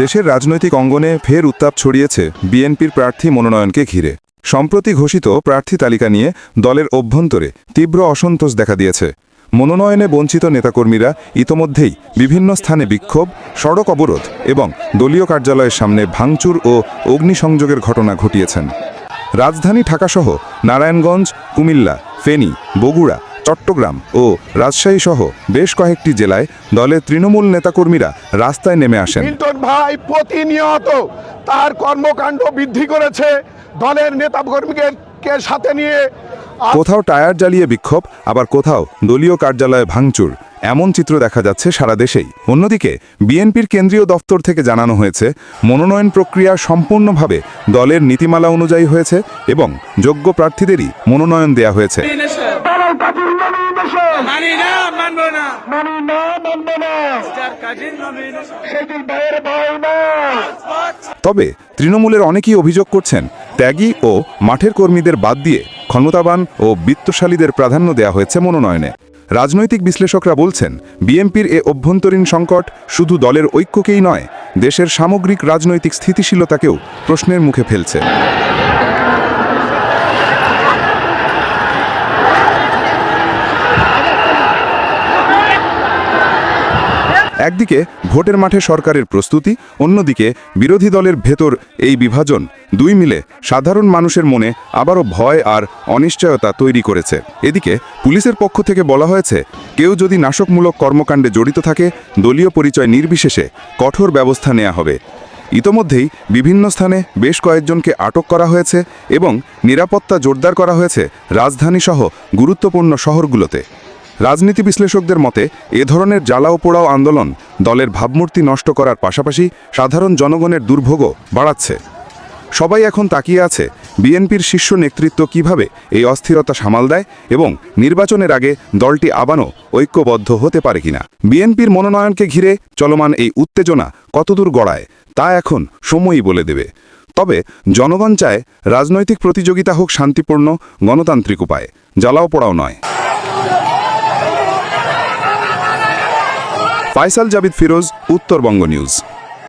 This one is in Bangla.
দেশের রাজনৈতিক অঙ্গনে ফের উত্তাপ ছড়িয়েছে বিএনপির প্রার্থী মনোনয়নকে ঘিরে। সম্প্রতি ঘোষিত প্রার্থী তালিকা নিয়ে দলের অভ্যন্তরে তীব্র অসন্তোষ দেখা দিয়েছে। মনোনয়নে বঞ্চিত নেতাকর্মীরা ইতোমধ্যেই বিভিন্ন স্থানে বিক্ষোভ, সড়ক অবরোধ এবং দলীয় কার্যালয়ের সামনে ভাঙচুর ও অগ্নিসংযোগের ঘটনা ঘটিয়েছেন। রাজধানী ঢাকাসহ নারায়ণগঞ্জ, কুমিল্লা, ফেনী, বগুড়া চট্টগ্রাম ও রাজশাহী সহ বেশ কয়েকটি জেলায় দলের তৃণমূল নেতাকর্মীরা রাস্তায় নেমে আসেন। মিল্টন ভাই প্রতিনিয়ত তার কর্মকাণ্ড বৃদ্ধি করেছে। দলের নেতা কর্মীকে সাথে নিয়ে কোথাও টায়ার জ্বালিয়ে বিক্ষোভ আবার কোথাও দলীয় কার্যালয়ে ভাঙচুর। এমন চিত্র দেখা যাচ্ছে সারা দেশেই। অন্যদিকে বিএনপির কেন্দ্রীয় দফতর থেকে জানানো হয়েছে মনোনয়ন প্রক্রিয়া সম্পূর্ণভাবে দলের নীতিমালা অনুযায়ী হয়েছে এবং যোগ্য প্রার্থীদেরই মনোনয়ন দেয়া হয়েছে। মানি না মানবো না। যার কাজের নমিনেশন তবে তৃণমূলের অনেকেই অভিযোগ করছেন ত্যাগী ও মাঠের কর্মীদের বাদ দিয়ে ক্ষমতাবান ও বিত্তশালীদের প্রাধান্য দেয়া হয়েছে মনোনয়নে। রাজনৈতিক বিশ্লেষকরা বলছেন বিএনপির এ অভ্যন্তরীণ সংকট শুধু দলের ঐক্যকেই নয় দেশের সামগ্রিক রাজনৈতিক স্থিতিশীলতাকেও প্রশ্নের মুখে ফেলছে। একদিকে ভোটের মাঠে সরকারের প্রস্তুতি, অন্যদিকে বিরোধী দলের ভেতর এই বিভাজন। দুই মিলে সাধারণ মানুষের মনে আবারও ভয় আর অনিশ্চয়তা তৈরি করেছে। এদিকে পুলিশের পক্ষ থেকে বলা হয়েছে, কেউ যদি নাশকমূলক কর্মকাণ্ডে জড়িত থাকে, দলীয় পরিচয় নির্বিশেষে কঠোর ব্যবস্থা নেওয়া হবে। ইতোমধ্যেই বিভিন্ন স্থানে বেশ কয়েকজনকে আটক করা হয়েছে এবং নিরাপত্তা জোরদার করা হয়েছে রাজধানীসহ গুরুত্বপূর্ণ শহরগুলোতে। রাজনীতি বিশ্লেষকদের মতে, এ ধরনের জ্বালাও পোড়াও আন্দোলন দলের ভাবমূর্তি নষ্ট করার পাশাপাশি সাধারণ জনগণের দুর্ভোগও বাড়াচ্ছে। সবাই এখন তাকিয়ে আছে বিএনপির শীর্ষ নেতৃত্ব কীভাবে এই অস্থিরতা সামাল দেয় এবং নির্বাচনের আগে দলটি আবানও ঐক্যবদ্ধ হতে পারে কিনা। বিএনপির মনোনয়নকে ঘিরে চলমান এই উত্তেজনা কতদূর গড়ায়, তা এখন সময়ই বলে দেবে। তবে জনগণ চায় রাজনৈতিক প্রতিযোগিতা হোক শান্তিপূর্ণ গণতান্ত্রিক উপায়ে, জ্বালাও পোড়াও নয়। ফাইসাল জাবিদ ফিরোজ উত্তরবঙ্গ নিউজ।